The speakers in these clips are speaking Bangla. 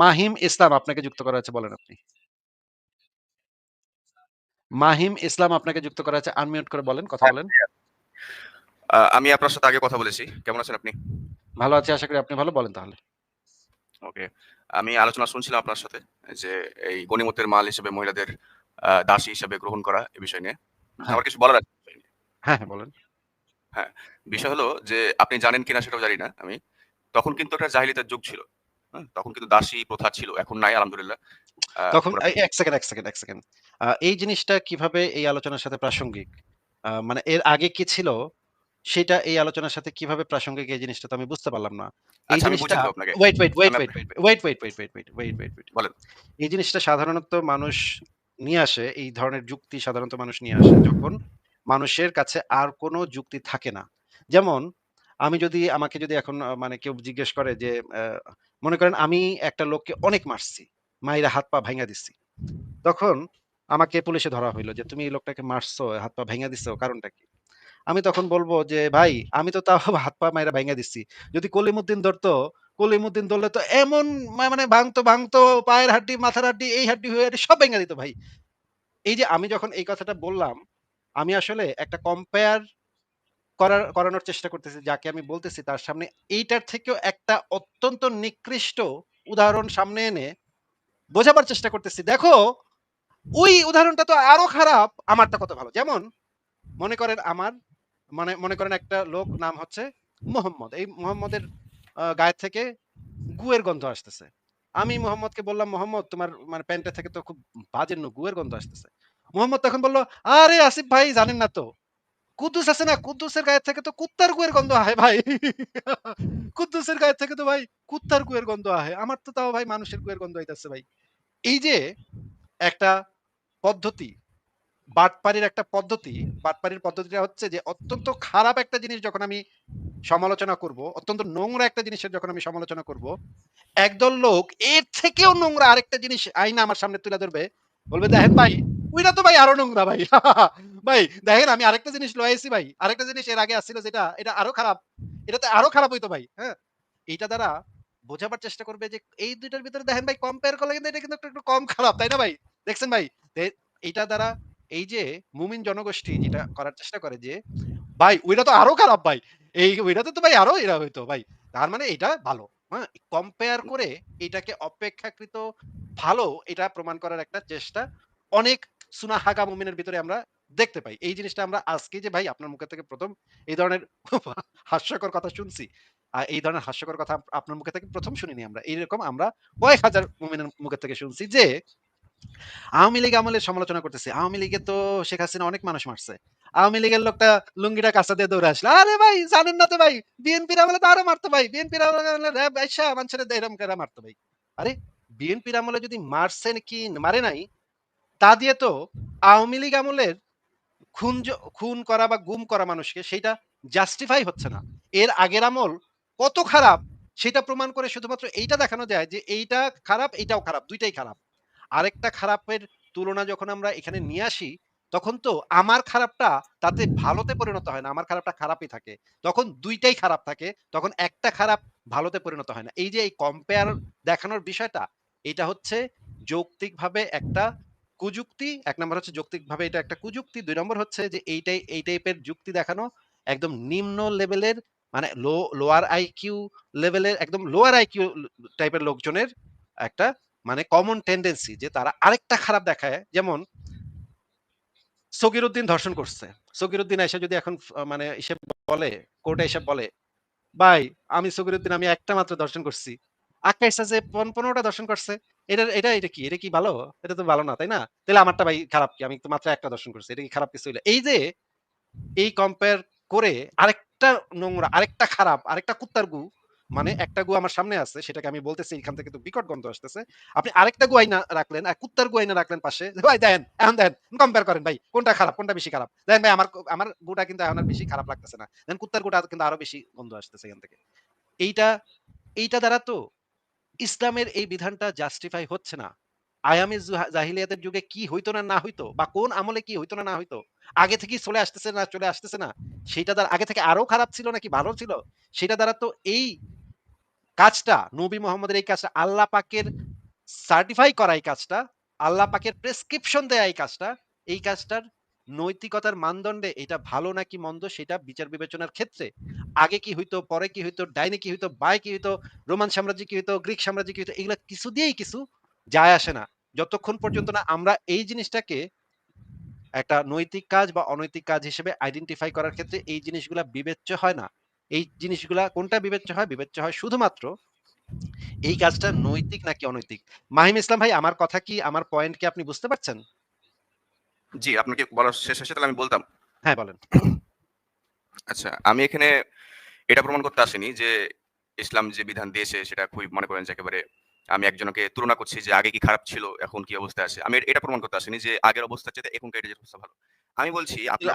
মাহিম ইসলাম আপনাকে যুক্ত করা হয়েছে বলেন আপনি। মাহিম ইসলাম আপনাকে যুক্ত করা হয়েছে। আনমিউট করে বলেন, কথা হ্যাঁ, বলেন। আমি আপনার সাথে আগে কথা বলেছি। কেমন আছেন আপনি? ভালো আছি আশা করি আপনি ভালো। বলেন তাহলে। ওকে। আমি আলোচনা শুনছিলাম আপনার সাথে যে এই গনিমতের মাল হিসেবে মহিলাদের দাসী হিসেবে গ্রহণ করা এ বিষয় নিয়ে। হ্যাঁ। আমার কিছু বলার আছে এই। হ্যাঁ, হ্যাঁ বলেন। হ্যাঁ, বিষয় হলো যে আপনি জানেন কিনা সেটাও জানি না আমি। তখন কিন্তু একটা জাহিলিতার যুগ ছিল। তখন কিন্তু দাসী প্রথা ছিল। এখন নাই আলহামদুলিল্লাহ। তখন ১ সেকেন্ড, ১ সেকেন্ড, ১ সেকেন্ড। এই জিনিসটা কীভাবে এই আলোচনার সাথে প্রাসঙ্গিক? মানে এর আগে কি ছিল? সেটা এই আলোচনার সাথে কীভাবে প্রাসঙ্গিক এই জিনিসটা তো আমি বুঝতে পারলাম না। এই আচ্ছা জিনিসটা। Wait, wait, wait, wait, wait, wait, wait, wait, wait, wait, wait, wait. বলেন। এই জিনিসটা সাধারণত মানুষ নিয়ে আসে, এই ধরনের যুক্তি সাধারণত মানুষ নিয়ে আসে যখন মানুষের কাছে আর কোনো যুক্তি থাকে না। যেমন আমি যদি আমাকে যদি এখন মানে কেউ জিজ্ঞেস করে যে মনে করেন আমি একটা লোককে অনেক মারছি। মাইরা হাত পা ভাইঙা দিচ্ছি তখন আমাকে পুলিশে ধরা হইল যে, "তুমি এই লোকটাকে মারছো, হাত পা ভাইঙা দিছো, কারণটা কি?" আমি তখন বলব যে, "ভাই আমি তো তাও হাত পা মাইরা ভাইঙা দিচ্ছি যদি কলিমুদ্দিন ধরতো, কলিমুদ্দিন ধরলে তো এমন মানে ভাঙতো, ভাঙতো পায়ের হাড্ডি, মাথার হাড্ডি, এই হাড্ডি, হয়ে সব ভেঙে দিত ভাই।" এই যে আমি যখন এই কথাটা বললাম, আমি আসলে একটা কম্পেয়ার করার করানোর চেষ্টা করতেছি যাকে আমি বলতেছি তার সামনে এইটার থেকেও একটা অত্যন্ত নিকৃষ্ট উদাহরণ সামনে এনে বোঝাবার চেষ্টা করতেছি। দেখো, ওই উদাহরণটা তো আরও খারাপ, আমারটা কত ভালো। যেমন মনে করেন আমার মানে মনে করেন একটা লোক নাম হচ্ছে মোহাম্মদ। এই মোহাম্মদের আ গায়ের থেকে গুয়ের গন্ধ আসতেছে। আমি মোহাম্মদকে বললাম, "মোহাম্মদ তোমার মানে প্যান্টের থেকে তো খুব বাজে গুয়ের গন্ধ আসতেছে।" মোহাম্মদ তখন বলল "আরে আসিফ ভাই জানেন না তো। কুদ্দুস আছে না? কুদ্দুসের গায়ের থেকে তো কুত্তার কুয়ের গন্ধ আহে ভাই। কুদ্দুসের গায়ের থেকে তো ভাই কুত্তার কুয়ের গন্ধ আহে। আমার তো তাও ভাই মানুষের কুয়ের গন্ধ আইতাছে ভাই।" এই যে একটা পদ্ধতি, বাটপাড়ির একটা পদ্ধতি, বাটপাড়ির পদ্ধতিটা হচ্ছে যে অত্যন্ত খারাপ একটা জিনিস যখন আমি সমালোচনা করব, অত্যন্ত নোংরা একটা জিনিসের যখন আমি সমালোচনা করব, একদল লোক এর থেকেও নোংরা আরেকটা জিনিস আইনা আমার সামনে তুলে ধরবে। বলবে, "দেখেন ভাই, ওইটা তো ভাই আরও নোংরা ভাই। ভাই দেখেন আমি আরেকটা জিনিস লয়ে আইছি ভাই। আরেকটা জিনিস এর আগে আসছিল যেটা, এটা আরও খারাপ। এটাতে আরও খারাপ হইতো ভাই।" হ্যাঁ? এইটা দ্বারা বোঝাবার চেষ্টা করবে যে এই ২ টার ভিতরে দেখেন ভাই কম্পেয়ার করলে কিন্তু এটা কিন্তু একটু কম খারাপ। তাই না ভাই? দেখছেন ভাই? এইটা দ্বারা এই যে মুমিন জনগোষ্ঠী যেটা করার চেষ্টা করে যে, "ভাই ওইটা তো আরও খারাপ ভাই। এই ওইটাতে তো ভাই আরও এরা হইতো ভাই। তার মানে এটা ভালো।" হ্যাঁ? কম্পেয়ার করে এটাকে অপেক্ষাকৃত ভালো এটা প্রমাণ করার একটা চেষ্টা অনেক সুনাহাগা মুমিনের ভিতরে আমরা দেখতে পাই। এই জিনিসটা আমরা আজকে যে ভাই আপনার মুখে থেকে ১ম এই ধরনের হাস্যকর কথা শুনছি। আ এই ধরনের হাস্যকর কথা আপনার মুখে থেকে ১ম শুনিনি আমরা। এইরকম আমরা কয়েক হাজার মুমিনের মুখের থেকে শুনছি যে আওয়ামী লীগ আমলের সমালোচনা করতেছি। আওয়ামী লীগে তো শেখ হাসিনা অনেক মানুষ মারছে। আওয়ামী লীগের লোকটা লুঙ্গিটা কাঁচা দিয়ে দৌড়ে আসলো। আরে ভাই জানেন না তো ভাই, বিএনপির আমলে তো আরও মারতো ভাই। বিএনপির আমলে র‍্যাব মানুষের এরম করে মারতো ভাই। আরে বিএনপির আমলে যদি মারছে কি মারে নাই, তা দিয়ে তো আওয়ামী লীগ আমলের খুন খুন করা বা গুম করা মানুষকে সেইটা জাস্টিফাই হচ্ছে না। এর আগের আমল কত খারাপ সেটা প্রমাণ করে শুধুমাত্র এইটা দেখানো যায় যে এইটা খারাপ, এইটাও খারাপ। দুইটাই খারাপ। আরেকটা খারাপের তুলনা যখন আমরা এখানে নিয়ে আসি, তখন তো আমার খারাপটা তাতে ভালোতে পরিণত হয় না। আমার খারাপটা খারাপই থাকে। তখন দুইটাই খারাপ থাকে। তখন একটা খারাপ ভালোতে পরিণত হয় না। এই যে এই কম্পেয়ার দেখানোর বিষয়টা, এটা হচ্ছে যৌক্তিকভাবে একটা কুযুক্তি। ১ নাম্বার হচ্ছে যৌক্তিকভাবে এটা একটা কুযুক্তি। ২ নম্বর হচ্ছে যে এইটাই এই টাইপের যুক্তি দেখানো একদম নিম্ন লেভেলের মানে লো লোয়ার আইকিউ লেভেলের একদম লোয়ার আইকিউ টাইপের লোকজনের একটা মানে কমন টেনডেন্সি যে তারা আরেকটা খারাপ দেখায়। যেমন সগীরউদ্দিন ধর্ষণ করছে। সগীরউদ্দিন আইসা যদি এখন মানে এসে বলে, কোর্টে এসে বলে, "ভাই আমি সগীরউদ্দিন আমি একটা মাত্র ধর্ষণ করছি।" আক্কাইসা যে পন ১৫ টা ধর্ষণ করছে। এটা এটা এটা কি? এটা কি ভালো? এটা তো ভালো না, তাই না? তাইলে আমারটা ভাই খারাপ কি? আমি তো মাত্র একটা দর্শন করছি। এটা কি খারাপ কিছু হইল? এই যে এই কম্পেয়ার করে আরেকটা নোংরা, আরেকটা খারাপ, আরেকটা কুত্তার গু মানে একটা গু আমার সামনে আছে সেটাকে আমি বলতেছি এখান থেকে তো বিকট গন্ধ আসতেছে। আপনি আরেকটা গু আইনা রাখলেন, আর কুত্তার গু আইনা রাখলেন পাশে। ভাই দেখেন, এখন দেখেন কম্পেয়ার করেন ভাই। কোনটা খারাপ, কোনটা বেশি খারাপ? দেখেন ভাই আমার আমার গুটা কিন্তু এখন বেশি খারাপ লাগতেছে না। দেখেন কুত্তার গুটা কিন্তু আরও বেশি গন্ধ আসতেছে এখান থেকে। এইটা এইটা দ্বারা তো ইসলামের এই বিধানটা জাস্টিফাই হচ্ছে না। আয়ামে জুহা জাহিলিয়াতের যুগে কি হইতো না, না হইতো বা কোন আমলে কি হইতো না, না হইতো। আগে থেকেই চলে আসতেছে না চলে আসতেছে না। সেইটা দ্বারা আগে থেকে আরও খারাপ ছিল নাকি ভালো ছিল? সেটা দ্বারা তো এই কাজটা নবী মোহাম্মদের এই কাজটা আল্লাহ পাকের সার্টিফাই করা এই কাজটা আল্লাহ পাকের প্রেসক্রিপশন দেয়া এই কাজটা এই কাজটার নৈতিকতার মানদণ্ডে এটা ভালো নাকি মন্দ সেটা বিচার বিবেচনার ক্ষেত্রে, আগে কি হইতো, পরে কি হইতো, ডাইনে কি হইতো বাই কি হইতো, রোমান সাম্রাজ্য কি হইতো, গ্রিক সাম্রাজ্য কি হইতো, এগুলা কিছু দিয়েই কিছু যায় আসে না। যতক্ষণ পর্যন্ত না আমরা এই জিনিসটাকে একটা নৈতিক কাজ বা অনৈতিক কাজ হিসেবে আইডেন্টিফাই করার ক্ষেত্রে এই জিনিসগুলা বিবেচ্য হয় না। এই জিনিসগুলা কোনটা বিবেচ্য হয়? বিবেচ্য হয় শুধুমাত্র এই কাজটা নৈতিক নাকি অনৈতিক? মাহিম ইসলাম ভাই, আমার কথা কি, আমার পয়েন্ট কি আপনি বুঝতে পারছেন? জি আপনাকে বলার শেষ শেষে তাহলে আমি বলতাম। হ্যাঁ বলেন। আচ্ছা আমি এখানে এটা প্রমাণ করতে আসিনি যে ইসলাম যে বিধান দিয়েছে সেটা খুবই মনে করেন যে একেবারে আমি একজনকে তুলনা করছি যে আগে কি খারাপ ছিল এখন কি অবস্থা আছে। আমি এটা প্রমাণ করতে আসিনি যে আগের অবস্থা চেয়ে এখনকার এটা অবস্থা ভালো। আমি বলছি আগের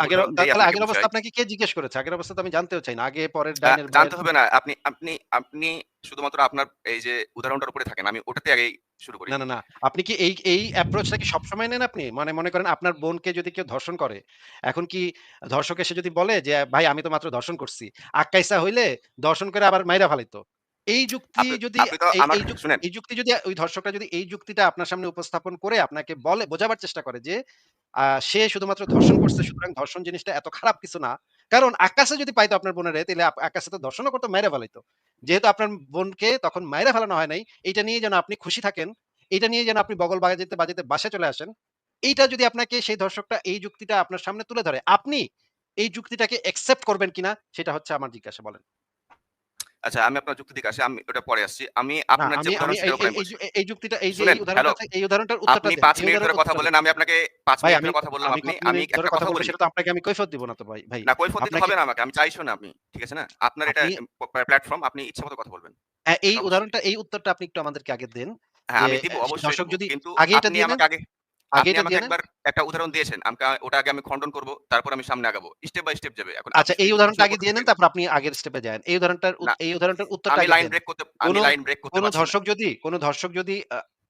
আগের অবস্থা আপনাকে কে জিজ্ঞেস করেছে? আগের অবস্থা তো আমি জানতেও চাই না। আগে পরের ডাইনের জানতে হবে না। আপনি আপনি আপনি শুধুমাত্র আপনার এই যে উদাহরণটার উপরে থাকেন। আমি ওটাতে আগেই শুরু করি। না না না। আপনি কি এই এই অ্যাপ্রোচটা কি সবসময় নেন আপনি? মানে মনে করেন আপনার বোনকে যদি কেউ ধর্ষণ করে এখন কি ধর্ষক এসে যদি বলে যে ভাই আমি তো মাত্র ধর্ষণ করছি। আক্কাইসা হইলে ধর্ষণ করে আবার মাইরা ফালাইতো। এই যুক্তি যদি এই- যুক্তি- এই যুক্তি যদি ওই ধর্ষকটা যদি এই যুক্তিটা আপনার সামনে উপস্থাপন করে আপনাকে বলে বোঝাবার চেষ্টা করে যে আহ, সে শুধুমাত্র ধর্ষণ করছে সুতরাং ধর্ষণ জিনিসটা এত খারাপ কিছু না। কারণ আকাশে যদি পাইতো আপনার বোনের তাহলে আকাশে তো ধর্ষণও করতো মাইরা ফেলাইতো। যেহেতু আপনার বোনকে তখন মায়েরা ফেলানো হয় নাই এটা নিয়ে যেন আপনি খুশি থাকেন এটা নিয়ে যেন আপনি বগল বাজাতে বাজাতে বাসে চলে আসেন, এইটা যদি আপনাকে সেই দর্শকটা এই যুক্তিটা আপনার সামনে তুলে ধরে, আপনি এই যুক্তিটাকে একসেপ্ট করবেন কিনা, সেটা হচ্ছে আমার জিজ্ঞাসা, বলেন। আচ্ছা আমি আপনার যুক্তি দিকে আসি আমি ওটা পরে আসছি। আমি আপনার যে উদাহরণ এই যুক্তিটা এই যে উদাহরণটা আছে, এই উদাহরণটার উত্তরটা আপনি দেন, পাঁচ এই মিনিট ধরে কথা দেন। আমি আপনাকে পাঁচ ভাই মিনিট ধরে কথা বললাম আপনি আমি একটা কথা বলি। সেটা তো আপনাকে আমি কৈফিয়ত দিব না তো ভাই ভাই না কৈফত দিতে হবে না আমাকে আমি চাইছো না আপনি ঠিক আছে না? আপনার এটা প্ল্যাটফর্ম আপনি ইচ্ছা মতো কথা বলবেন। হ্যাঁ, এই উদাহরণটা এই উত্তরটা আপনি একটু আমাদেরকে আগে দেন হ্যাঁ আমি দিব অবশ্যই কিন্তু আগে এটা দিয়ে আমাকে আগে আগে এটা দিয়ে একবার একটা উদাহরণ দিয়েছেন। আমাকে ওটা আগে আমি খণ্ডন করব তারপর আমি সামনে আগাবো। স্টেপ বাই স্টেপ যাবে এখন। আচ্ছা এই যদি উদাহরণটা আগে দিয়ে নেন তারপর আপনি আগের স্টেপে যান। এই উদাহরণটার এই উদাহরণটার উত্তরটা আমি লাইন ব্রেক করতে আমি লাইন ব্রেক করতে কোনো পারছি যদি কোনো ধর্ষক যদি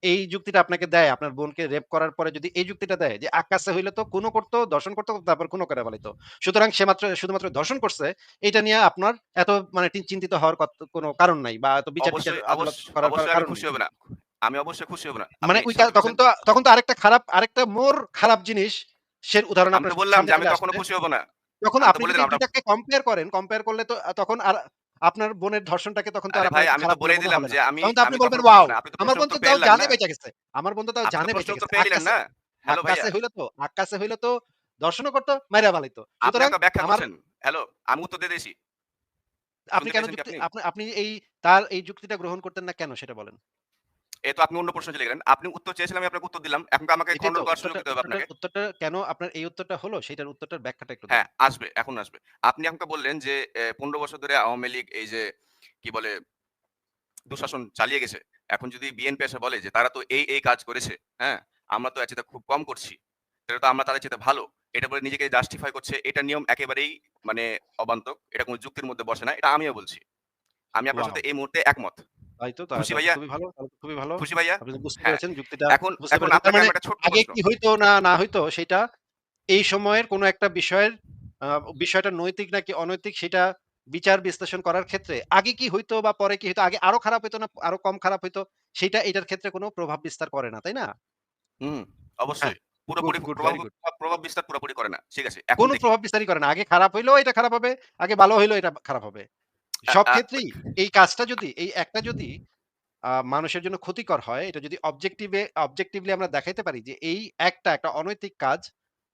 এই যুক্তিটা আপনাকে দেয় আপনার বোনকে রেপ করার পরে যদি এই যুক্তিটা দেয় যে আকাশে হইলে তো কোনো করতো দর্শন করতো তারপর কোনো করে বলিত সুতরাং সে মাত্র শুধুমাত্র দর্শন করছে এটা নিয়ে আপনার এত মানে চিন্তিত হওয়ার কোনো কারণ নাই বা এত বিচার করার কারণ খুশি হবে না। আমি অবশ্যই খুশি হব না। মানে আপনি ওই তখন তো তখন তো আরেকটা খারাপ আরেকটা মোর খারাপ জিনিস সে উদাহরণ তো বললাম যে আমি আসছে। খুশি হব না। তখন আপনি দুটাকে কম্পেয়ার করেন কম্পেয়ার করলে তো তখন আর আপনার বোনের ধর্ষণটাকে তখন তো ভাই আমি তো খারাপ বলে দিলাম যে আমি তখন আপনি বলবেন ওয়াও আপনি আমার বোন তো তাও জানে বেঁচে গেছে। আমার বোন তো তাও জানে বেঁচে গেছে। পেয়ে না। হ্যালো ভাইয়া। আকাশে হইল তো আকাশে হইল তো দর্শনও করতো মাইরা ভালাইতো আপনি সুতরাং ব্যাখ্যা করছেন। হ্যালো আমি উত্তর দিয়ে দিয়েছি। আপনি কেন আপনি? আপনি আপনি এই তার এই যুক্তিটা গ্রহণ করতেন না কেন সেটা বলেন? এই তো আপনি অন্য প্রশ্ন চলে গেলেন। আপনি উত্তর চেয়েছিলেন আমি আপনাকে উত্তর দিলাম। এখন আমাকে তো করার সুযোগ দিতে হবে আপনাকে। উত্তরটা- কেন আপনার এই উত্তরটা হলো সেটার উত্তরটার ব্যাখ্যাটা একটু হ্যাঁ আসবে এখন আসবে। আপনি আমাকে বললেন যে পনেরো বছর ধরে আওয়ামী লীগ এই যে কি বলে দুঃশাসন চালিয়ে গেছে। এখন যদি বিএনপি এসে বলে যে তারা তো এই এই কাজ করেছে হ্যাঁ আমরা তো এর খুব কম করছি এটা তো আমরা তাদের চেয়ে ভালো। এটা বলে নিজেকে জাস্টিফাই করছে এটা নিয়ম একেবারেই মানে অবান্তক এটা কোনো যুক্তির মধ্যে বসে না এটা আমিও বলছি। আমি আপনার সাথে এই মুহূর্তে একমত। তাই তো? খুশি তাহলে ভাইয়া? খুবই ভালো খুবই ভালো। খুশি ভাইয়া? আপনি বুঝতে হ্যাঁ। পেরেছেন যুক্তিটা এখন এখন পেরেছি। তার আপনাকে আমি একটা ছোট্ট আগে কি হইতো না না হইতো সেটা এই সময়ের কোনো একটা বিষয়ের বিষয়টা নৈতিক নাকি অনৈতিক সেটা বিচার বিশ্লেষণ করার ক্ষেত্রে আগে কি হইতো বা পরে কি হইতো? আগে আরও খারাপ হইতো না আরও কম খারাপ হইতো? সেটা এটার ক্ষেত্রে কোনো প্রভাব বিস্তার করে না তাই না? হুম অবশ্যই। পুরোপুরি প্রভাব বিস্তার পুরোপুরি করে না। ঠিক আছে কোনো প্রভাব বিস্তারই করে না। আগে খারাপ হইলেও এটা খারাপ হবে আগে ভালো হইলেও এটা খারাপ হবে। সব ক্ষেত্রেই এই কাজটা যদি এই একটা যদি মানুষের জন্য ক্ষতিকর হয় এটা যদি অবজেক্টিভে অবজেক্টিভলি আমরা দেখাইতে পারি যে এই একটা একটা অনৈতিক কাজ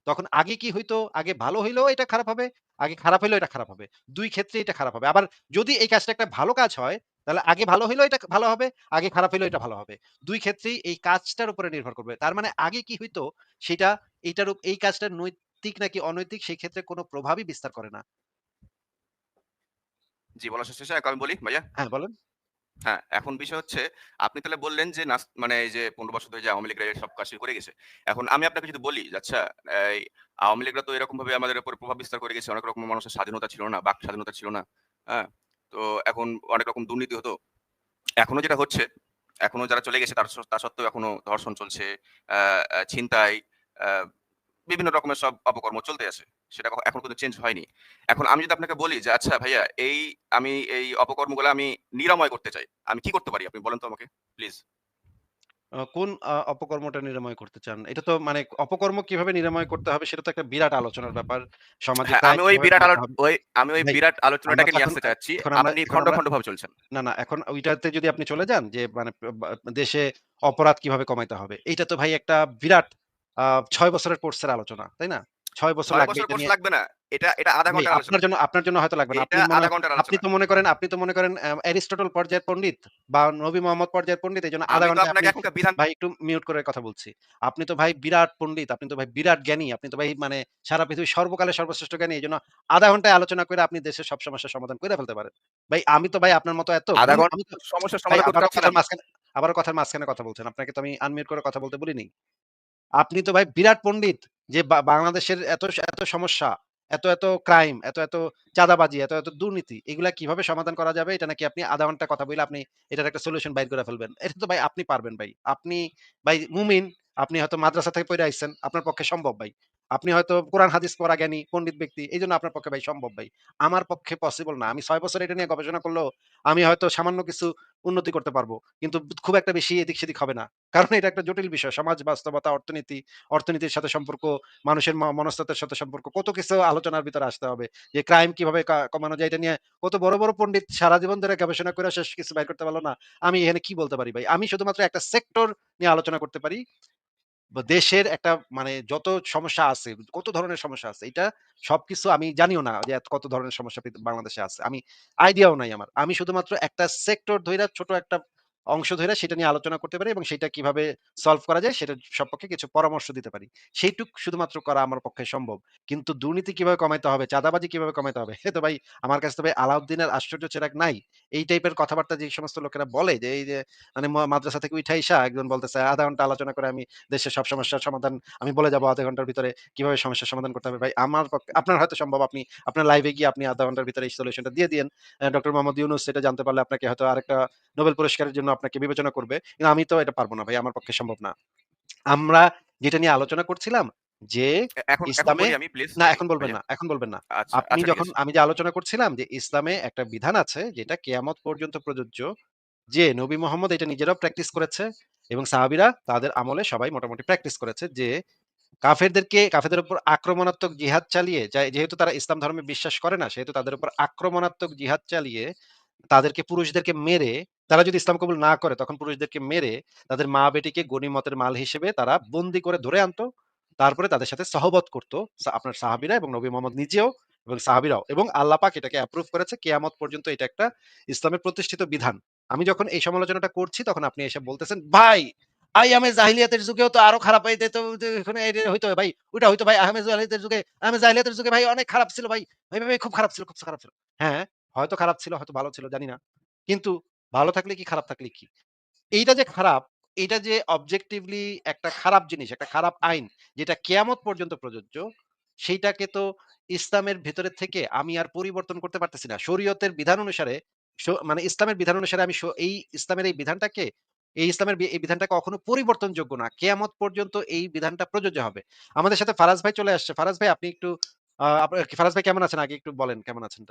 তখন আগে কি হইতো? আগে ভালো হইলেও এটা খারাপ হবে আগে খারাপ হইলেও এটা খারাপ হবে। দুই ক্ষেত্রে এটা খারাপ হবে। আবার যদি এই কাজটা একটা ভালো কাজ হয় তাহলে আগে ভালো হইলেও এটা ভালো হবে আগে খারাপ হইলেও এটা ভালো হবে। দুই ক্ষেত্রেই এই কাজটার উপরে নির্ভর করবে। তার মানে আগে কি হইতো? সেটা এইটার এই কাজটা নৈতিক নাকি অনৈতিক সেই ক্ষেত্রে কোনো প্রভাবই বিস্তার করে না। জি বলা শেষে আমি বলি ভাইয়া হ্যাঁ বলেন হ্যাঁ, এখন বিষয় হচ্ছে আপনি তাহলে বললেন যে নাস মানে এই যে ১৫ বছর ধরে যে আওয়ামী লীগরা সব কাজ করে গেছে। এখন আমি আপনাকে যদি বলি যে আচ্ছা এই আওয়ামী লীগরা তো এরকম ভাবে আমাদের উপর প্রভাব বিস্তার করে গেছে। অনেক রকম মানুষের স্বাধীনতা ছিল না, বাক স্বাধীনতা ছিল না। হ্যাঁ? তো এখন অনেক রকম দুর্নীতি হতো। এখনও যেটা হচ্ছে, এখনও যারা চলে গেছে তার স তার সত্ত্বেও এখনও ধর্ষণ চলছে, আহ, আ ছিনতাই, আ বিভিন্ন রকমের সব অপকর্ম চলতে আছে। সেটা এখন কিন্তু চেঞ্জ হয়নি। এখন আমি যদি আপনাকে বলি যে, "আচ্ছা ভাইয়া এই আমি এই অপকর্মগুলো আমি নিরাময় করতে চাই।" আমি কি করতে পারি? আপনি বলেন তো আমাকে প্লিজ? কোন অপকর্মটা নিরাময় করতে চান? এটা তো মানে অপকর্ম কীভাবে নিরাময় করতে হবে সেটা তো একটা বিরাট আলোচনার ব্যাপার। সমাজে হ্যাঁ, আমি ওই বিরাট ওই আমি ওই বিরাট আলোচনাটাকে নিয়ে আসতে চাচ্ছি। আপনি খন্ড, খন্ড ভাবে চলছেন। না, না এখন ওইটাতে যদি আপনি চলে যান যে মানে দেশে অপরাধ কীভাবে কমাইতে হবে। এটা তো ভাই একটা বিরাট ৬ বছরের কোর্সের আলোচনা। তাই না? ৬ বছর লাগবে না। এটা এটা আধা আলোচনা। আপনার জন্য আপনার জন্য হয়তো লাগবে না। আপনি মনে আধা তো মনে করেন আপনি তো মনে করেন অ্যারিস্টটল পর্যায়ের পণ্ডিত বা নবী মোহাম্মদ পর্যায়ের পণ্ডিত। আধা আপনি আপনাকে এখনকার বিধান ভাই একটু মিউট করে কথা বলছি। আপনি তো ভাই বিরাট পণ্ডিত, আপনি তো ভাই বিরাট জ্ঞানী। আপনি তো ভাই মানে সারা পৃথিবীর সর্বকালের সর্বশ্রেষ্ঠ জ্ঞানী। এজন্য আধা ঘন্টায় আলোচনা করে আপনি দেশের সব সমস্যার সমাধান করে ফেলতে পারেন। ভাই আমি তো ভাই আপনার মতো এত আধা ঘণ্টা সমস্যার সমাধান করতে মাঝখানে কথার মাঝখানে কথা বলছেন। আপনাকে তো আমি আনমিউট করে কথা বলতে বলিনি। আপনি তো ভাই বিরাট পণ্ডিত যে বাংলাদেশের এত এত সমস্যা, এত, এত ক্রাইম, এত, এত চাঁদাবাজি, এত, এত দুর্নীতি এগুলা কীভাবে সমাধান করা যাবে এটা নাকি আপনি আধা ঘণ্টা কথা বলে আপনি এটার একটা সলিউশন বাইর করে ফেলবেন। এটা তো ভাই আপনি পারবেন ভাই। আপনি ভাই মুমিন, আপনি হয়তো মাদ্রাসা থেকে পড়ে আসছেন আপনার পক্ষে সম্ভব ভাই। আপনি হয়তো কোরআন হাদিস পড়া জ্ঞানী, পণ্ডিত ব্যক্তি। এইজন্য আপনার পক্ষে ভাই সম্ভব ভাই। আমার পক্ষে পসিবল না। আমি ৬ বছর এটা নিয়ে গবেষণা করলেও আমি হয়তো সামান্য কিছু উন্নতি করতে পারব। কিন্তু খুব একটা বেশি এদিক-সেদিক হবে না। কারণ এটা একটা জটিল বিষয়। সমাজ বাস্তবতা, অর্থনীতি, অর্থনীতির সাথে সম্পর্ক, মানুষের ম মনস্তত্ত্বের সাথে সম্পর্ক কত কিছু আলোচনার ভিতরে আসতে হবে। যে ক্রাইম কীভাবে কমানো যায় এটা নিয়ে কত বড়, বড় পণ্ডিত সারা জীবন ধরে গবেষণা করে শেষ কিছু বাইর করতে পারল না। আমি এখানে কি বলতে পারি ভাই? আমি শুধুমাত্র একটা সেক্টর নিয়ে আলোচনা করতে পারি। বা দেশের একটা মানে যত সমস্যা আছে, কত ধরনের সমস্যা আছে। এটা সবকিছু আমি জানিও না যে কত ধরনের সমস্যা বাংলাদেশে আছে। আমি আইডিয়াও নাই আমার। আমি শুধুমাত্র একটা সেক্টর ধইরা ছোট একটা অংশ ধরে সেটা নিয়ে আলোচনা করতে পারি এবং সেটা কীভাবে সলভ করা যায় সেটার সপক্ষে কিছু পরামর্শ দিতে পারি। সেইটুক শুধুমাত্র করা আমার পক্ষে সম্ভব। কিন্তু দুর্নীতি কীভাবে কমাইতে হবে, চাঁদাবাজি কীভাবে কমাইতে হবে, এ তো ভাই আমার কাছে তো ভাই আলাউদ্দিনের আশ্চর্য চেরাগ নাই। এই টাইপের কথাবার্তা যে সমস্ত লোকেরা বলে যে এই যে মানে মাদ্রাসা থেকে উইঠা আইসা একজন বলতেছে আধা ঘণ্টা আলোচনা করে আমি দেশের সব সমস্যার সমাধান আমি বলে যাব আধা ঘণ্টার ভিতরে কীভাবে সমস্যার সমাধান করতে হবে। ভাই আমার পক্ষে আপনার হয়তো সম্ভব আপনি আপনার লাইভে গিয়ে আপনি আধা ঘণ্টার ভিতরে এই সলিউশনটা দিয়ে দিন ডক্টর মোহাম্মদ ইউনুস সেটা জানতে পারলে আপনাকে হয়তো আরেকটা নোবেল পুরস্কারের জন্য আপনাকে বিবেচনা করবে। কিন্তু আমি তো এটা পারব না ভাই। আমার পক্ষে সম্ভব না। আমরা যেটা নিয়ে আলোচনা করছিলাম যে ইসলামে প্লিজ না এখন বলবেন না, এখন বলবেন না। আচ্ছা, আপনি আচ্ছা যখন আমি যে আলোচনা করছিলাম যে ইসলামে একটা বিধান আছে যেটা কিয়ামত পর্যন্ত প্রযোজ্য। যে নবী মোহাম্মদ এটা নিজেরাও প্র্যাকটিস করেছে এবং সাহাবিরা তাদের আমলে সবাই মোটামুটি প্র্যাকটিস করেছে যে কাফেরদেরকে কাফেরদের উপর আক্রমণাত্মক জিহাদ চালিয়ে যেহেতু তারা ইসলাম ধর্মে বিশ্বাস করে না সেহেতু তাদের উপর আক্রমণাত্মক জিহাদ চালিয়ে তাদেরকে পুরুষদেরকে মেরে তারা যদি ইসলাম কবুল না করে তখন পুরুষদেরকে মেরে তাদের মা-বেটিকে গনিমতের মাল হিসেবে তারা বন্দী করে ধরে আনতো। তারপরে তাদের সাথে সহবত করত আপনার সাহাবীরা এবং নবী মোহাম্মদ নিজেও এবং সাহাবীরাও এবং আল্লাহ পাক এটাকে অ্যাপ্রুভ করেছে কিয়ামত পর্যন্ত এটা একটা ইসলামের প্রতিষ্ঠিত বিধান। আমি যখন এই সমালোচনাটা করছি তখন আপনি এসে বলতেছেন, "ভাই আইয়ামে জাহিলিয়াতের যুগেও তো আরও খারাপ হইতে তো এখানে হইতো ভাই। ওইটা হইতো ভাই আহমে জাহিলিয়াতের যুগে আহমে জাহিলিয়াতের যুগে ভাই অনেক খারাপ ছিল। ভাই, ভাই, ভাই খুব খারাপ ছিল, খুব খারাপ ছিল।" হ্যাঁ, হয়তো খারাপ ছিল, হয়তো ভালো ছিল জানি না। কিন্তু ভালো থাকলে কি খারাপ থাকলে কি? এইটা যে খারাপ, এইটা যে অবজেক্টিভলি একটা খারাপ জিনিস, একটা খারাপ আইন যেটা কেয়ামত পর্যন্ত প্রযোজ্য, সেইটাকে তো ইসলামের ভেতরে থেকে আমি আর পরিবর্তন করতে পারতেছি না। শরীয়তের বিধান অনুসারে মানে ইসলামের বিধান অনুসারে আমি এই ইসলামের এই বিধানটাকে এই ইসলামের এই বিধানটা কখনো পরিবর্তনযোগ্য না। কেয়ামত পর্যন্ত এই বিধানটা প্রযোজ্য হবে। আমাদের সাথে ফারাজ ভাই চলে আসছে। ফারাজ ভাই আপনি একটু ফারাজ ভাই কেমন আছেন? আগে একটু বলেন কেমন আছেন?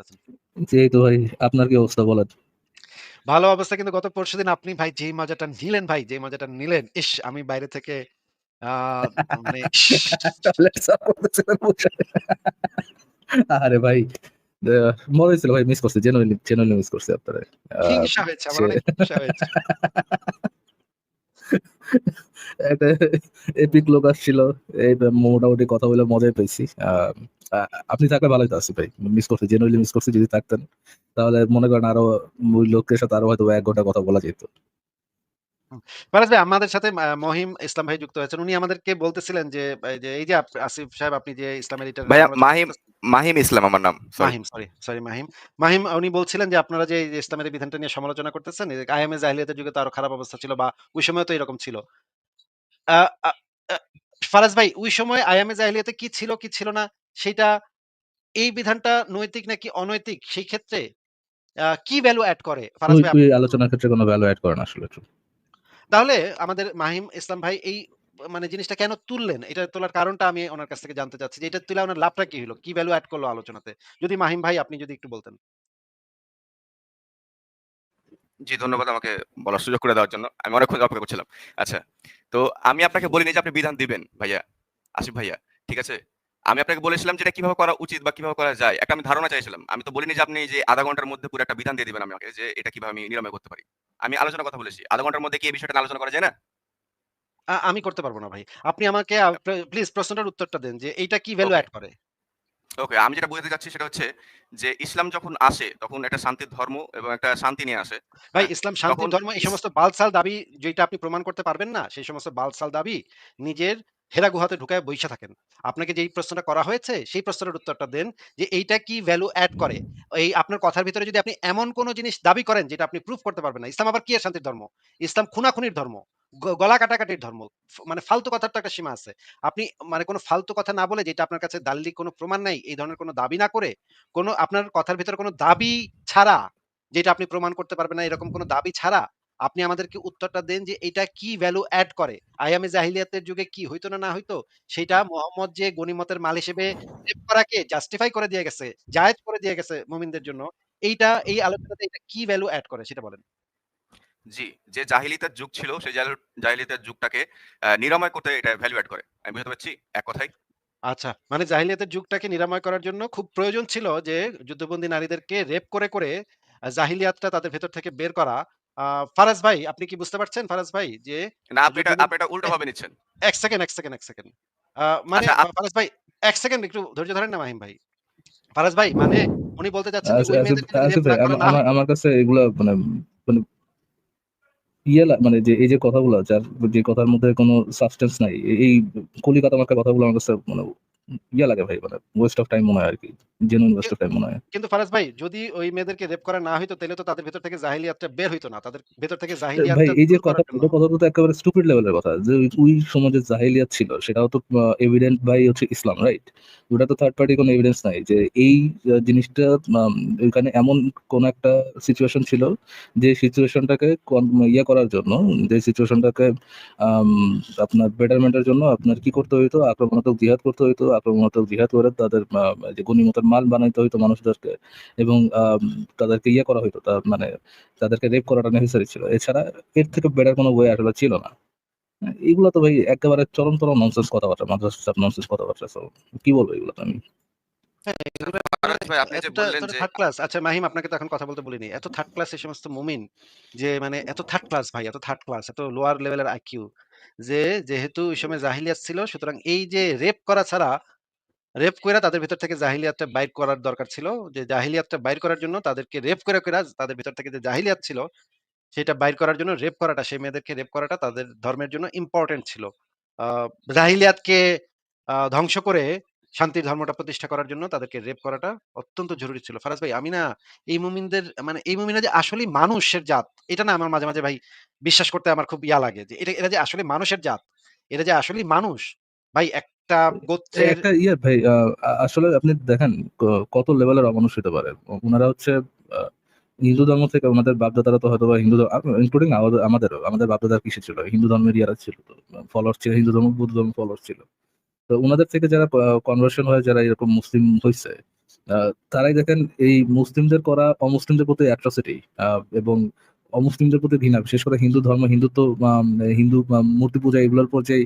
জি, তো ভাই। আপনার কি অবস্থা বলেন? ভালো অবস্থা কিন্তু গত পরশু দিন আপনি ভাই যেই মজাটা নিলেন ভাই, যেই মজাটা নিলেন, ইস! আমি বাইরে থেকে মানে। আরে ভাই, মজা হয়েছিল ভাই মিস করছি। জেনুইনলি জেনুইনলি মিস করছি আপনারে। আ হিংসা হয়েছে, আমার অনেক হিংসা হয়েছে। একটা এপিক লোক আসছিল। এই মোটামুটি কথা বলে মজাই পেয়েছি। আপনি থাকলে ভালোই তো আছি ভাই। মিস করছি, জেনুইনলি মিস করছি। যদি থাকতেন তাহলে মনে করেন আরও ওই লোকের সাথে আরও হয়তো ১ ঘণ্টা কথা বলা যেত। হুম। ভাই আমাদের সাথে মহিম ইসলাম ভাই যুক্ত হয়েছেন। উনি আমাদেরকে বলতেছিলেন যে, এই যে এই যে আপ আসিফ সাহেব আপনি যে ইসলামের এটার ভাইয়া সমালোচনা মাহিম মাহিম ইসলাম আমার নাম। Mahim sorry, sorry Mahim. Mahim উনি বলছিলেন যে আপনারা যে ইসলামের এই বিধানটা নিয়ে সমালোচনা করতেছেন, এই আইয়ামে জাহিলিয়াতের যুগে তো আরও খারাপ অবস্থা ছিল বা ওই সময় তো এরকম ছিল। ফারাজ ভাই ওই সময় আইয়ামে জাহিলিয়াতে কি ছিল, কি ছিল না সেইটা এই বিধানটা নৈতিক নাকি অনৈতিক সেই ক্ষেত্রে কি ভ্যালু এড করে? ফারাজ ভাই আপনি আলোচনার ক্ষেত্রে কোনো ভ্যালু এড করে না আসলে। তাহলে আমাদের মাহিম ইসলাম ভাই এই মানে জিনিসটা কেন তুললেন? এটা তোলার কারণটা আমি ওনার কাছ থেকে জানতে চাচ্ছি যে এটা তুলে ওনার লাভটা কি হলো? কি ভ্যালু এড করল আলোচনাতে? যদি মাহিম ভাই আপনি যদি একটু বলতেন। জি, ধন্যবাদ আমাকে বলার সুযোগ করে দেওয়ার জন্য। আমি অনেকক্ষণ অপেক্ষা করছিলাম। আচ্ছা, তো আমি আপনাকে বলিনি যে আপনি বিধান দিবেন ভাইয়া, আসিফ ভাইয়া। ঠিক আছে? আমি আপনাকে বলেছিলাম যে এটা কীভাবে করা উচিত বা কীভাবে করা যায়। একটা আমি ধারণা চাইছিলাম। আমি তো বলিনি যে আপনি যে ০.৫ ঘণ্টার মধ্যে পুরো একটা বিধান দিয়ে দিবেন আমাকে যে এটা কীভাবে আমি নিরাময় করতে পারি। আমি আলোচনার কথা বলেছি। ০.৫ ঘণ্টার মধ্যে কি এই বিষয়টা আলোচনা করা যায় না? আমি করতে পারব না ভাই। আপনি আমাকে প্লিজ প্রশ্নটার উত্তরটা দেন যে এইটা কি ভ্যালু অ্যাড করে? ওকে, আমি যেটা বুঝতে চাচ্ছি সেটা হচ্ছে যে ইসলাম যখন আসে তখন একটা শান্তির ধর্ম এবং একটা শান্তি নিয়ে আসে। ভাই হ্যাঁ? ইসলাম শান্তির ধর্ম এই সমস্ত বালসাল দাবি যেটা আপনি প্রমাণ করতে পারবেন না, সেই সমস্ত বালসাল দাবি নিজের হেরা গুহাতে ঢুকায় বইসা থাকেন। আপনাকে যেই প্রশ্নটা করা হয়েছে সেই প্রশ্নের উত্তরটা দেন যে এইটা কি ভ্যালু অ্যাড করে? এই আপনার কথার ভিতরে যদি আপনি এমন কোন জিনিস দাবি করেন যেটা আপনি প্রুফ করতে পারবেন না। ইসলাম আবার কি শান্তির ধর্ম? ইসলাম খুনাখুনির ধর্ম। গলা কাটাকাটির ধর্ম। মানে ফালতু কথার তো একটা সীমা আছে। আপনি মানে কোনো ফালতু কথা না বলে যেটা আপনার কাছে দালিলিক কোনো প্রমাণ নাই, এই ধরনের কোনো দাবি না করে, কোনো আপনার কথার ভিতরে কোন দাবি ছাড়া, যেটা আপনি প্রমাণ করতে পারবেন না এরকম কোনো দাবি ছাড়া, আপনি আমাদেরকে উত্তরটা দেন যে এইটা কি ভ্যালু এড করে? আইয়ামে জাহিলিয়াতের যুগে কি হইতো না, না হইতো? সেইটা মুহাম্মদ যে গনিমতের মাল হিসেবে করাকে জাস্টিফাই করে দিয়ে গেছে, জায়েজ করে দিয়ে গেছে মুমিনদের জন্য। এইটা এই আলোচনাতে এটা কি ভ্যালু এড করে সেটা বলেন। জি, যে জাহিলিয়াতের যুগ ছিল সেই জাহিল জাহিলিয়াতের যুগটাকে নিরাময় করতে এটা ভ্যালু এড করে। আমি বুঝাতে পারছি এক কথায়? আচ্ছা, মানে জাহিলিয়াতের যুগটাকে নিরাময় করার জন্য খুব প্রয়োজন ছিল যে যুদ্ধবন্দী নারীদেরকে রেপ করে, করে জাহিলিয়াতটা তাদের ভেতর থেকে বের করা। ফারাজ ভাই আপনি কি বুঝতে পারছেন ফারাজ ভাই? যে না আপনি এটা আপনি এটা উল্টোভাবে নিচ্ছেন। এক সেকেন্ড, ১ সেকেন্ড, ১ সেকেন্ড। মানে আচ্ছা, ফারাজ ভাই ১ সেকেন্ড একটু ধৈর্য ধরেন না মাহিম ভাই। ফারাজ ভাই মানে উনি বলতে চাচ্ছেন যে ওই আসিফ মেয়েদেরকে যদি আসিফ রেপ না ভাই করা আমা না আমার আমার কাছে এগুলা মানে মানে ইয়ে লা মানে যে এই যে কথাগুলো যার যে কথার মধ্যে কোনো সাবস্টেন্স নাই। এই কলিকাতা মার্কা কথাগুলো আমার কাছে মানে ইয়া লাগে ভাই মানে ওয়েস্ট অফ টাইম মনে হয় আরকি। জেনুইন ওয়েস্ট অফ টাইম মনে হয়। কিন্তু ফারাজ ভাই যদি ওই মেয়েদেরকে রেপ করা না হইতো তাইলে তো তাদের ভেতর থেকে জাহিলিয়াতটা বের হইতো না। তাদের ভেতর থেকে এ ভাই এই যে কথা এটা কথা তো একেবারে স্টুপিড লেভেলের কথা। যে ওই যে জাহিলিয়াত ছিল সেটাও তো এভিডেন্ট বাই হচ্ছে ইসলাম, রাইট? ওটা তো থার্ড পার্টি কোনো এভিডেন্স নাই যে এই জিনিসটা ওইখানে এমন কোন একটা সিচুয়েশন ছিল যে সিচুয়েশনটাকে ইয়ে করার জন্য যে সিচুয়েশনটাকে আপনার বেটারমেন্ট এর জন্য আপনার কি করতে হইতো? আক্রমণাত্মক জিহাদ করতে হইতো। আক্রমণাত্মক জিহাদ করে তাদের যে গনিমতের মাল বানাইতে হইতো মানুষদেরকে এবং তাদেরকে ইয়ে করা হইতো। মানে তাদেরকে রেপ করাটা নেসেসারি ছিল। এছাড়া এর থেকে বেটার কোনো ওয়ে আসলে ছিল না। এগুলা তো ভাই একেবারে চরমতম ননসেন্স কথাবার্তা। মাদ্রাসা ননসেন্স কথাবার্তা। সো কি বলব আমি? হ্যাঁ, এগুলো ফারাজ ভাই আপনি যে এতটা বললেন এতটা যে থার্ড ক্লাস। আচ্ছা মাহিম আপনাকে তো এখন কথা বলতে বলিনি। এত থার্ড ক্লাস এই সমস্ত মুমিন যে মানে এত থার্ড ক্লাস ভাই, এত থার্ড ক্লাস, এত লোয়ার লেভেলের আইকিউ যে যেহেতু ওই সময় জাহিলিয়াত ছিল সুতরাং এই যে রেপ করা ছাড়া রেপ করে তাদের ভিতর থেকে জাহিলিয়াতটা বাইর করার দরকার ছিল। যে জাহিলিয়াতটা বাইর করার জন্য তাদেরকে রেপ করে করে তাদের ভিতর থেকে যে জাহিলিয়াত ছিল সেটা বাইর করার জন্য রেপ করাটা, সেই মেয়েদেরকে রেপ করাটা তাদের ধর্মের জন্য ইম্পর্টেন্ট ছিল। আহ জাহিলিয়াতকে ধ্বংস করে শান্তির ধর্মটা প্রতিষ্ঠা করার জন্য তাদেরকে রেপ করাটা অত্যন্ত জরুরি ছিল। ফারাজ ভাই আমি না এই মুমিনদের মানে এই মুমিনরা যে আসলেই মানুষের জাত, এটা না আমার মাঝে, মাঝে ভাই বিশ্বাস করতে আমার খুব ইয়া লাগে যে এটা এরা যে আসলে মানুষের জাত, এরা যে আসলেই মানুষ। ভাই একটা গোত্রের একটা ইয়ে ভাই আসলে আপনি দেখেন কত লেভেলের অমানুষ হতে পারে। ওনারা হচ্ছে হিন্দু ধর্ম থেকে উনাদের বাপ-দাদারা তো হয়তোবা হিন্দু ধ আ ইনক্লুডিং আমাদের আমাদেরও। আমাদের বাপ-দাদা কিসে ছিল? হিন্দু ধর্মের ইয়ারা ছিল তো। ফলোয়ার্স ছিল হিন্দু ধর্ম, বৌদ্ধ ধর্ম ফলোয়ার্স ছিল। তো ওনাদের থেকে যারা কনভার্সন হয়ে যারা এরকম মুসলিম হয়েছে তারাই দেখেন এই মুসলিমদের করা অমুসলিমদের প্রতি অ্যাট্রসিটি এবং অমুসলিমদের প্রতি ঘৃণা, বিশেষ করে হিন্দু ধর্ম, হিন্দুত্ব হিন্দু মূর্তি পূজা এগুলোর পর যে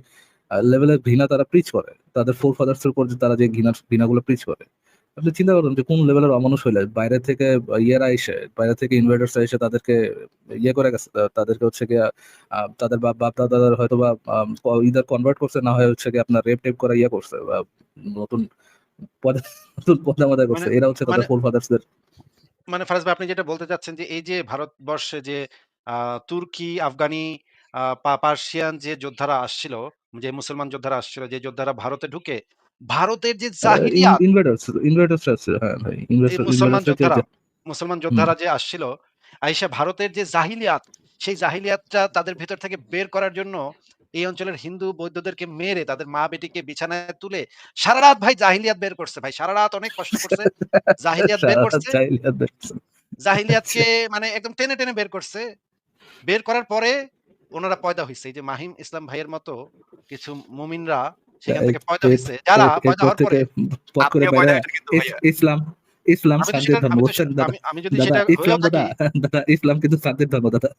লেভেলের ঘৃণা তারা প্রিচ করে। তাদের ফোর ফাদার্স এর উপর যে তারা যে ঘৃণা ঘৃণাগুলো প্রিচ করে। আপনি চিন্তা করেন যে কোন লেভেলের অমানুষ হইলে বাইরে থেকে ইয়েরা এসে, বাইরে থেকে ইনভেডার্স এসে তাদেরকে ইয়ে করে গেছে। তাদেরকে হচ্ছে গিয়া আ তাদের বাপ বাপ-দাদারা হয়তোবা আম ইদার কনভার্ট করছে না হয় হচ্ছে গিয়ে আপনার রেপ-টেপ করে ইয়ে করছে। আ নতুন পদে নতুন পদে-মদে করছে। মানে এরা হচ্ছে তাদের মানে ফোর ফাদার্স দের মানে ফারাজ ভাই আপনি যেটা বলতে চাচ্ছেন যে এই যে ভারতবর্ষে যে তুর্কি, আফগানি, পার্সিয়ান যে যোদ্ধারা আসছিল, যে মুসলমান যোদ্ধারা আসছিল, যে যোদ্ধারা ভারতে ঢুকে ভারতের যে। হ্যাঁ ভাই। মুসলমান যোদ্ধারা যে মুসলমান যোদ্ধারা যে আসছিল, আইসা ভারতের যে জাহিলিয়াত, সেই জাহিলিয়াতটা তাদের ভেতর থেকে বের করার জন্য এই অঞ্চলের হিন্দু বৌদ্ধদেরকে মেরে তাদের মা-বেটিকে বিছানায় তুলে সারারাত ভাই জাহিলিয়াত বের করছে ভাই। সারারাত অনেক কষ্ট করছে। জাহিলিয়াত বের করছে। জাহিলিয়াতকে আচ্ছা। মানে একদম টেনে, টেনে বের করছে। বের করার পরে ওনারা পয়দা হয়েছে এই যে মাহিম ইসলাম ভাইয়ের মতো কিছু মুমিনরা সেখান থেকে পয়দা যারা পয়দা হওয়ার পরে পয়দা। ইসলাম ইসলাম আমি শান্তির ধর্ম বুঝছেন দাদা? আমি আমি যদি সেটা হয়েও ইসলাম দাদা থাকি দাদা ইসলাম কিন্তু শান্তির ধর্ম দাদা।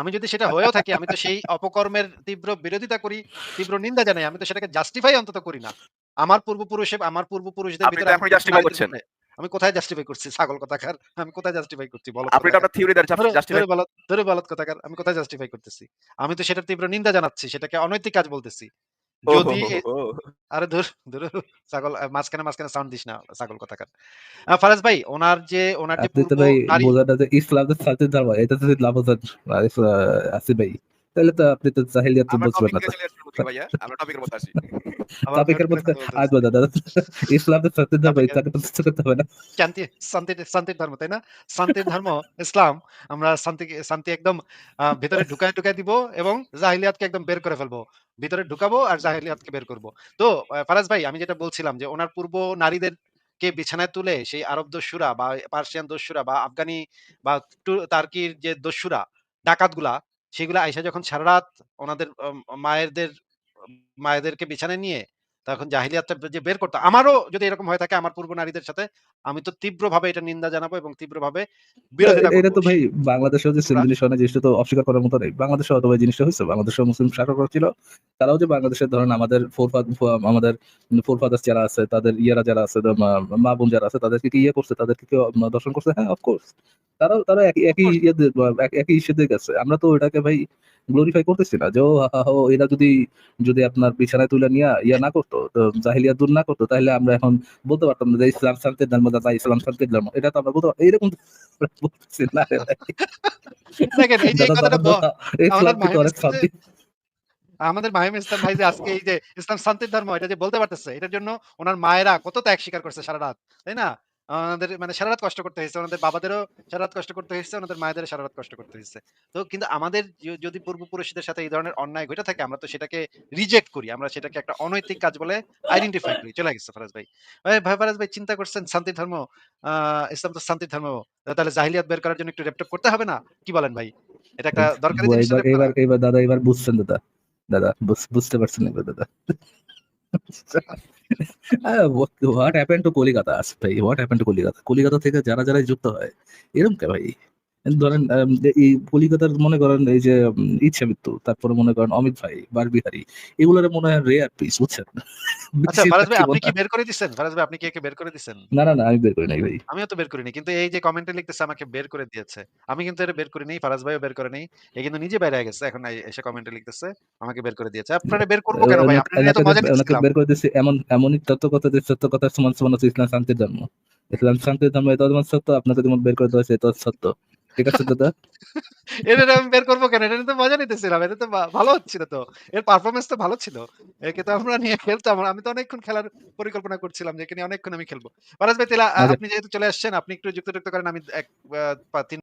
আমি যদি সেটা হয়েও থাকি আমি তো সেই অপকর্মের তীব্র বিরোধিতা করি, তীব্র নিন্দা জানাই। আমি তো সেটাকে জাস্টিফাই অন্তত করি না। আমার পূর্বপুরুষে আমার পূর্বপুরুষদের ভিতরে আমি জাস্টিফাই করছেন। আমি কোথায় জাস্টিফাই করছি ছাগল কোথাকার? আমি কোথায় জাস্টিফাই করছি বলদ আপনি আপনার থিওরি দ্বারা জাস্টিফাই ধরে কোথাকার? আমি কোথায় জাস্টিফাই করতেছি? আমি তো সেটার তীব্র নিন্দা জানাচ্ছি। সেটাকে অনৈতিক কাজ বলতেছি। যদি আরে ধুর, ধর ছাগল মাঝখানে, মাঝখানে সাউন্ড দিস না ছাগল কথা আ ফারাজ ভাই ওনার যে ওনার যে ভাই না যে ইসলাম শান্তির ধর্ম এটা তো লাভ বোঝেন আসি ভাই। তাহলে তো আপনি তো জাহিলিয়াত তো বুঝবেন না টপিকের মধ্যে। আসব দাদা ইসলাম যে শান্তির ধর্ম এটাকে প্রতিষ্ঠা করতে হবে না শান্তি শান্তির শান্তির ধর্ম, তাই না? শান্তির ধর্ম ইসলাম আমরা শান্তিকে শান্তি একদম ভেতরে ঢুকায়, ঢুকায় দিব এবং জাহিলিয়াতকে একদম বের করে ফেলব। ভিতরে ঢুকাবো আর জাহিলিয়াতকে বের করব। তো ফারাজ ভাই আমি যেটা বলছিলাম যে ওনার পূর্ব নারীদেরকে বিছানায় তুলে সেই আরব দস্যুরা বা পার্সিয়ান দস্যুরা বা আফগানি বা টু তার্কির যে দস্যুরা, ডাকাতগুলা সেগুলা আইসা যখন সারারাত ওনাদের মায়েদের মায়েরদের মায়েদেরকে বিছানায় নিয়ে তখন জাহিলিয়াতটা যে বের করত। আমারও যদি এরকম হয়ে থাকে আমার পূর্ব নারীদের সাথে আমি তো তীব্রভাবে এটা নিন্দা জানাব এবং তীব্রভাবে বিরোধিতা এটা তো ভাই বাংলাদেশেও যে সেম জিনিস হয় না জিনিসটা তো অস্বীকার করার মতো নেই। বাংলাদেশেও তো ভাই জিনিসটা হয়েছে। বাংলাদেশেও মুসলিম শাসক ছিল। তারাও যে বাংলাদেশের ধরেন আমাদের ফোর আমাদের ফোর ফাদার্স যারা আছে তাদের ইয়ারা যারা আছে মা- বোন যারা আছে তাদেরকে কি ইয়ে করছে? তাদেরকে কেউ দর্শন করছে? হ্যাঁ অফকোর্স তারাও তারা একই একই ইয়ে এক- একই ইস্যু দিয়ে গেছে। আমরা তো ওটাকে ভাই গ্লোরিফাই করতেছি না যে এরা যদি যদি আপনার বিছানায় তুলে নিয়ে ইয়ে না করতো জাহিলিয়া দূর না করতো তাহলে আমরা এখন বলতে পারতাম না যে ইসলাম শান্তির ধর্ম দাদা ইসলাম শান্তির ধর্ম এটা তো আমরা বলতে পার- এইরকম বলতেছি না আমাদের মাহিম ইসলাম ভাই যে আজকে এই যে ইসলাম শান্তির ধর্ম এটা যে বলতে পারতেছে এটার জন্য ওনার মায়েরা কত ত্যাগ স্বীকার করছে সারা রাত তাই না? আমাদের মানে সারা রাত কষ্ট করতে হয়েছে ওনাদের বাবাদেরও সারা রাত কষ্ট করতে হয়েছে ওনাদের মায়েদের সারা রাত কষ্ট করতে হয়েছে। তো কিন্তু আমাদের যদি পূর্বপুরুষদের সাথে এই ধরনের অন্যায় ঘটে থাকে আমরা তো সেটাকে রিজেক্ট করি আমরা সেটাকে একটা অনৈতিক কাজ বলে আইডেন্টিফাই করি। চলে গেছে ফারাজ ভাই। ভাই ভাই ফারাজ ভাই চিন্তা করছেন শান্তি ধর্ম আহ ইসলাম তো শান্তির ধর্ম তাহলে জাহিলিয়াত বের করার জন্য একটু রেপটেপ করতে হবে না? কি বলেন ভাই? এটা একটা দরকারি জিনিস এবার এবার দাদা এবার বুঝছেন দাদা। দাদা বুঝ- বুঝতে পারছেন এবার দাদা। What happen to Kolkata? ভাই what happen to Kolkata? Kolkata থেকে যারা যারা যুক্ত হয় এরকম কে ভাই? ধরেন এই কলিকাতার মনে করেন এই যে ইচ্ছা মৃত্যু তারপরে মনে করেন অমিত ভাই বারবিহারি এগুলোর মনে হয় রেয়ার পিস বুঝছেন? আচ্ছা ফারাজ ভাই আপনি কি বের করে দিচ্ছেন ফারাজ ভাই আপনি কি একে বের করে দিচ্ছেন না না না আমি বের করি নাই ভাই। আমিও তো বের করিনি কিন্তু এই যে কমেন্টে লিখতেছে আমাকে বের করে দিয়েছে। আমি কিন্তু এটা বের করি নাই ফারাজ ভাইও বের করে নেই এ কিন্তু নিজে বাইরে গেছে এখন এসে কমেন্টে লিখতেছে আমাকে বের করে দিয়েছে। আপনারা বের করব কেন ভাই? ওনাকে- তো মজা নিচ্ছিলাম বের করে দিচ্ছি এমন এমনই তত্ত্ব কথা যে সত্য কথা সমান সমান ইসলাম শান্তির ধর্ম ইসলাম শান্তি ধর্ম এত মত সত্য আপনাকে মত বের করে দেওয়া হয়েছে এটা সত্য। ঠিক আছে দাদা এটা আমি বের করব কেন? এটা তো মজা নিতেছিলাম এটা তো ভালো হচ্ছিল তো। এর পারফরমেন্স তো ভালো ছিল। একে তো আমরা নিয়ে খেলতাম আমি তো অনেকক্ষণ খেলার পরিকল্পনা করছিলাম যে এখানে অনেকক্ষণ আমি খেলব। ফারাজ ভাই তেলা আচ্ছা। আপনি যেহেতু চলে আসছেন আপনি একটু যুক্ত যুক্ত করেন আমি এক তিন